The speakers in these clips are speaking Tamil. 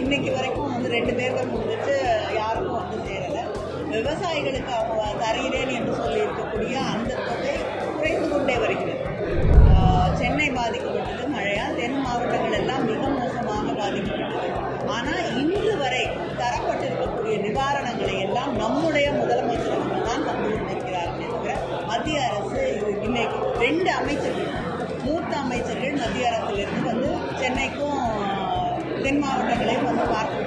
இன்னைக்கு வரைக்கும் வந்து ரெண்டு தேர்தல் முடிஞ்சிட்டு யாருக்கும் வந்து சேரலை. விவசாயிகளுக்கு அவங்க தருகிறேன் என்று சொல்லி இருக்கக்கூடிய அந்த தொகை குறைந்து கொண்டே வருகிறது. சென்னை பாதிக்கப்பட்டது மழையால் தென் மாவட்டங்கள் எல்லாம் மிக மோசமாக பாதிக்கப்பட்டது. ஆனால் இன்று வரை தரப்பட்டிருக்கக்கூடிய நிவாரணங்களை எல்லாம் நம்முடைய முதலமைச்சர் அவர்கள் தான் தந்து கொண்டிருக்கிறார்கள் தவிர மத்திய அரசு இது இன்னைக்கு ரெண்டு அமைச்சர்கள் மூத்த அமைச்சர்கள் மத்திய அரசிலிருந்து வந்து சென்னைக்கும் தென் மாவட்டங்களையும் வந்து பார்த்து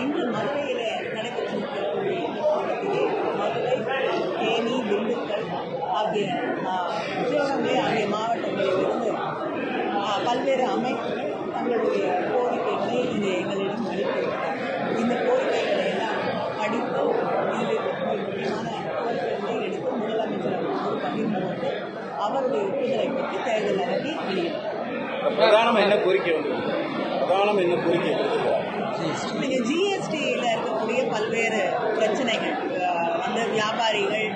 இன்று மதுரையிலே நடைபெற்றிருக்கக்கூடிய மதுரை தேனி திண்டுக்கல் ஆகிய சிவகங்கை ஆகிய மாவட்டங்களில் இருந்து பல்வேறு அமைப்புகள் தங்களுடைய கோரிக்கைகளை இங்கே எங்களிடம் அளித்திருக்கிறார் இந்த கோரிக்கைகளை எல்லாம் படித்து இதில் முக்கியமான கோரிக்கைகளை எடுத்து முதலமைச்சர் அவர்களோடு பகிர்ந்து கொண்டு அவருடைய ஒப்புதலை பெற்று தேர்தல் அறிக்கை வெளியிட்டார் பிரதானம் என்ன கோரிக்கை வந்து பிரதானம் என்ன கோரிக்கை நீங்கள் ஜிஎஸ்டியில் இருக்கக்கூடிய பல்வேறு பிரச்சனைகள் வந்து வியாபாரிகள்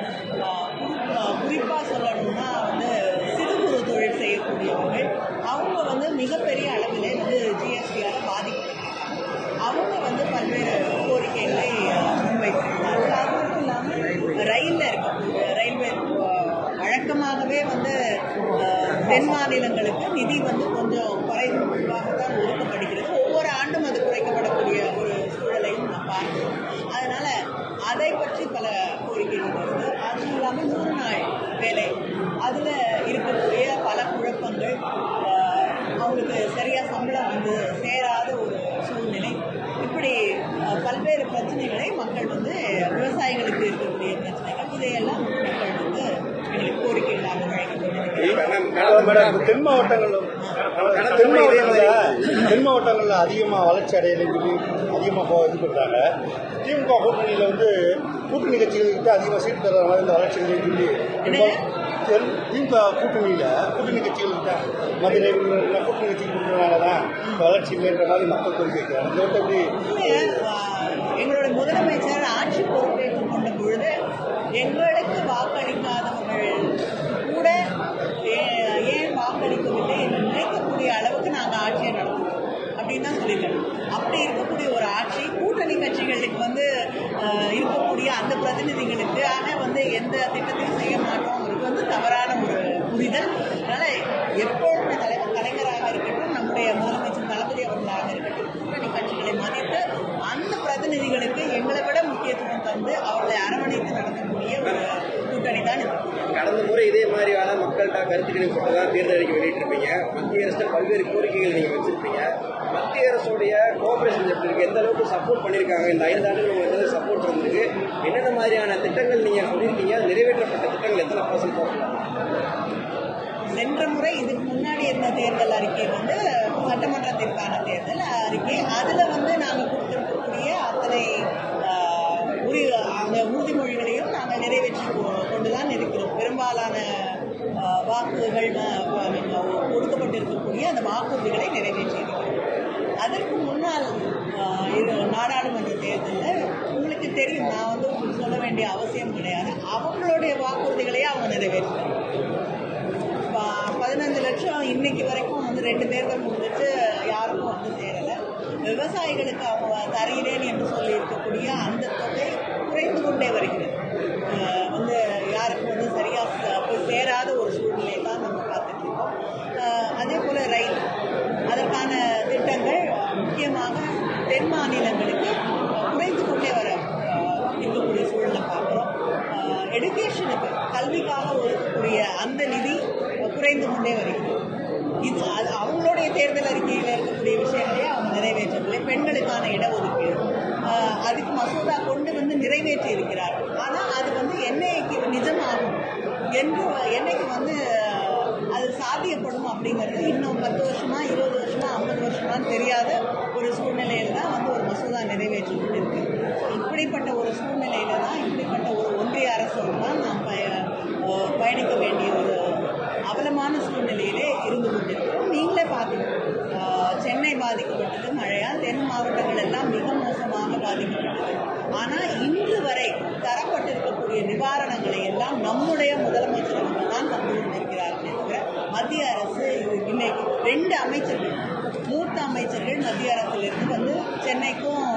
குறிப்பாக சொல்லணும்னா வந்து சிறு குறு தொழில் செய்யக்கூடியவர்கள் அவங்க வந்து மிகப்பெரிய அளவில் வந்து ஜிஎஸ்டியால் பாதிக்கப்பட்டிருக்காங்க. அவங்க வந்து பல்வேறு கோரிக்கைகளை அஹ், முன்வைத்திருந்தார்கள் அது மட்டும் இல்லாமல் ரயிலில் இருக்கக்கூடிய ரயில்வே வழக்கமாகவே வந்து தென் மாநிலங்களுக்கு நிதி வந்து கொஞ்சம் குறைவாகத்தான் ஒதுக்கப்படுகிறது ஒவ்வொரு ஆண்டும் அது குறைக்கப்படக்கூடிய ஒரு சூழலையும் நாம் பார்க்கிறோம் அதனால அதை பற்றி பல கோரிக்கைகள் வருது அதுவும் இல்லாமல் நூறு நாள் வேலை அதில் இருக்கக்கூடிய பல குழப்பங்கள் அஹ், அவங்களுக்கு சரியாக சம்பளம் வந்து சேராத ஒரு சூழ்நிலை. இப்படி பல்வேறு பிரச்சனைகளை மக்கள் வந்து விவசாயிகளுக்கு இருக்கக்கூடிய பிரச்சனைகள் இதையெல்லாம் மக்கள் வந்து எங்களுக்கு கோரிக்கைகளாக தென் மாவட்டங்கள்ல தென் மாவட்டங்கள்ல தென் மாவட்டங்கள்ல அதிகமா வளர்ச்சி அடையலைன்னு சொல்லி அதிகமா போ- இது பண்றாங்க. திமுக கூட்டணியில வந்து கூட்டணி கட்சிகளுக்கு அதிகமா சீட் தர மாதிரி இந்த வளர்ச்சி இல்லைன்னு சொல்லி திமுக கூட்டணியில கூட்டணி கட்சிகள் மதுரை கூட்டணி கட்சிகள் கொடுக்கறதுனால தான் வளர்ச்சி இல்லைன்ற மாதிரி மக்கள் கோரிக்கை வைக்கிறாங்க. எப்படி முதலமைச்சர் ஆட்சி பொறுப்பேற்றுக் கொண்ட பொழுது எங்களுக்கு வாக்களிக்காதவர்கள் கூட ஏன் வாக்களிக்கவில்லை என்று நினைக்கக்கூடிய அளவுக்கு நாங்கள் ஆட்சியை நடத்துவோம் அப்படின்னு தான் சொல்லியிருக்காங்க. அப்படி இருக்கக்கூடிய ஒரு ஆட்சி கூட்டணி கட்சிகளுக்கு வந்து இருக்கக்கூடிய அந்த பிரதிநிதிகளுக்கு ஆனால் வந்து எந்த திட்டத்தையும் செய்ய மாட்டோம். அது வந்து தவறான ஒரு புரிதல். அதனால எப்பொழுதுமே தலைவர் கலைஞராக இருக்கட்டும் நம்முடைய முதலமைச்சர் தளபதி அவர்களாக இருக்கட்டும் கூட்டணி கட்சிகளை மதித்து அந்த பிரதிநிதிகளுக்கு எங்களை விட முக்கியத்துவம் தந்து அவர்களை அரவணைத்து நடத்தக்கூடிய ஒரு கூட்டணி தான் இது. கடந்த முறை இதே மாதிரியான மக்கள்கிட்ட கருத்துக்களை கொண்டு தான் தேர்தல் அறிக்கை வெளியிட்டிருப்பீங்க. மத்திய அரசு பல்வேறு கோரிக்கைகள் நீங்கள் வச்சிருப்பீங்க. மத்திய அரசுடைய கோஆபரேஷன் எப்படி இருக்கு? எந்த அளவுக்கு சப்போர்ட் பண்ணியிருக்காங்க இந்த ஐந்து ஆண்டுகள் உங்களுக்கு சப்போர்ட் இருந்தது என்னென்ன மாதிரியான திட்டங்கள் நீங்கள் சொல்லியிருக்கீங்க நிறைவேற்றப்பட்ட திட்டங்கள் எத்தனை பர்சன்ட் போகலாம் சென்ற முறை இதுக்கு முன்னாடி இருந்த தேர்தல் அறிக்கை வந்து சட்டமன்றத்திற்கான தேர்தல் அறிக்கை. அதில் வந்து நாங்கள் கொடுத்துருக்கக்கூடிய அத்தனை உரி அந்த உறுதிமொழிகளையும் நாங்கள் நிறைவேற்றி கொ- கொண்டு தான் இருக்கிறோம். பெரும்பாலான வாக்குகள் கொடுக்கப்பட்டிருக்கக்கூடிய அந்த வாக்குறுதிகளை நிறைவேற்றியிருக்கிறோம். அதற்கு முன்னால் ஆஹ், நாடாளுமன்ற தேர்தலில் தெரியும். நான் வந்து உங்களுக்கு சொல்ல வேண்டிய அவசியம் கிடையாது. அவங்களுடைய வாக்குறுதிகளையே அவங்க நிறைவேற்றினாங்க ப- பதினஞ்சு லட்சம் இன்னைக்கு வரைக்கும் வந்து ரெண்டு பேர்கள் முடிஞ்சு யாருக்கும் வந்து சேரலை. விவசாயிகளுக்கு அவங்க தருகிறேன் என்று சொல்லி இருக்கக்கூடிய அந்த தொகை குறைந்து கொண்டே வருகிறது. வந்து யாருக்கும் வந்து சரியாக போய் சேராத ஒரு சூழ்நிலை தான் நம்ம பார்த்துட்டு இருக்கோம். அதே போல் ரயில் அதற்கான திட்டங்கள் முக்கியமாக தென் மாநிலங்களுக்கு குறைந்து கொண்டே வர அஹ், இருக்கக்கூடிய சூழலை பார்க்குறோம் எடுக்கேஷனுக்கு கல்விக்காக ஒதுக்கக்கூடிய அந்த நிதி குறைந்து கொண்டே வருகிறது. இது அது அவங்களுடைய தேர்தல் அறிக்கையில் இருக்கக்கூடிய விஷயங்களே அவங்க நிறைவேற்றவில்லை. பெண்களுக்கான இடஒதுக்கீடு அதுக்கு மசோதா கொண்டு வந்து நிறைவேற்றி இருக்கிறார்கள் ஆனால் அது வந்து என்னைக்கு நிஜமாகும் என்று என்னைக்கு வந்து அது சாத்தியப்படும் அப்படிங்கிறது இன்னும் பத்து வருஷமா இருபது வருஷமா ஐம்பது வருஷமான்னு தெரியாத ஒரு சூழ்நிலையில் தான் வந்து ஒரு மசோதா நிறைவேற்றிட்டு இருக்கு இப்படிப்பட்ட ஒரு சூழ்நிலையில தான் இப்படிப்பட்ட ஒரு ஒன்றிய அரசோடு தான் நாம் பய அஹ், பயணிக்க வேண்டிய ஒரு அவலமான சூழ்நிலையிலே இருந்து கொண்டிருக்கிறோம் பாதிக்கப்பட்டது சென்னை பாதிக்கப்பட்டது மழையால் தென் மாவட்டங்கள் எல்லாம் மிக மோசமாக பாதிக்கப்பட்டது. ஆனால் இன்று வரை தரப்பட்டிருக்கக்கூடிய நிவாரணங்களை எல்லாம் நம்முடைய முதலமைச்சர் அவர்கள் தான் தந்து கொண்டிருக்கிறார்கள் தவிர மத்திய அரசு இன்னைக்கு ரெண்டு அமைச்சர்கள் மூத்த அமைச்சர்கள் மத்திய அரசிலிருந்து வந்து சென்னைக்கும்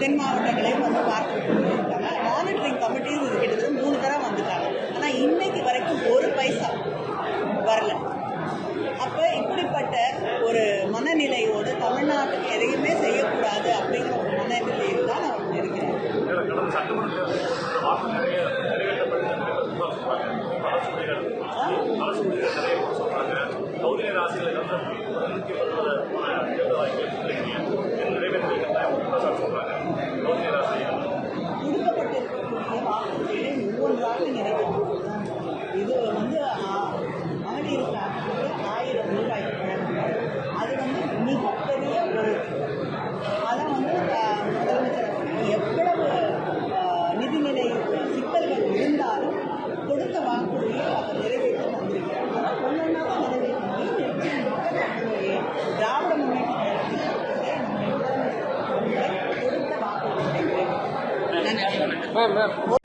தென் மாவட்டங்களையும் வந்து பார்த்து இருக்காங்க மானிட்டரிங் கமிட்டியும் கிட்டத்தட்ட மூணு தரம் வந்துட்டாங்க. ஆனால் இன்னைக்கு வரைக்கும் ஒரு பைசா வரல. ஒரு மனநிலையோடு தமிழ்நாட்டுக்கு எதையுமே செய்யக்கூடாது அப்படிங்கிற ஒரு மனநிலையில் தான் அவங்க இருக்கிறாங்க கடந்த நம்முடைய